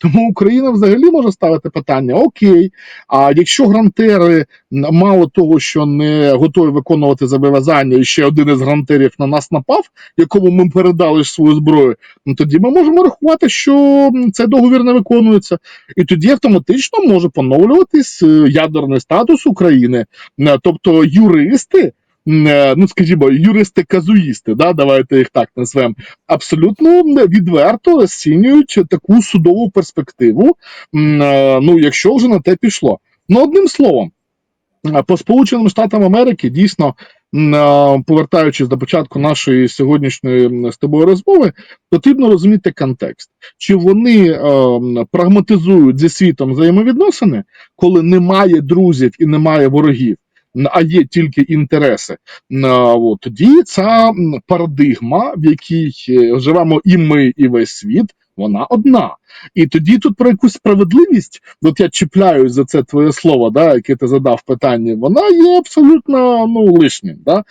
Тому Україна взагалі може ставити питання: Окей, а якщо грантери мало того, що не готові виконувати зобов'язання, і ще один із грантерів на нас напав, якому ми передали свою зброю, ну тоді ми можемо рахувати, що цей договір не виконується, і тоді автоматично може поновлюватись е, ядерний статус України. Е, Тобто юристи. Е, Ну, скажімо, юристи-казуїсти, да, давайте їх так назвемо, абсолютно відверто розцінюють таку судову перспективу, е, ну, якщо вже на те пішло. Ну, одним словом, е, по Сполученим Штатам Америки дійсно, повертаючись до початку нашої сьогоднішньої з тобою розмови, потрібно розуміти контекст. Чи вони е, прагматизують зі світом взаємовідносини, коли немає друзів і немає ворогів, а є тільки інтереси. От, тоді ця парадигма, в якій е, живемо і ми, і весь світ, вона одна. І тоді тут про якусь справедливість, от я чіпляюсь за це твоє слово, да, яке ти задав питання, вона є абсолютно ну, лишнім. Да?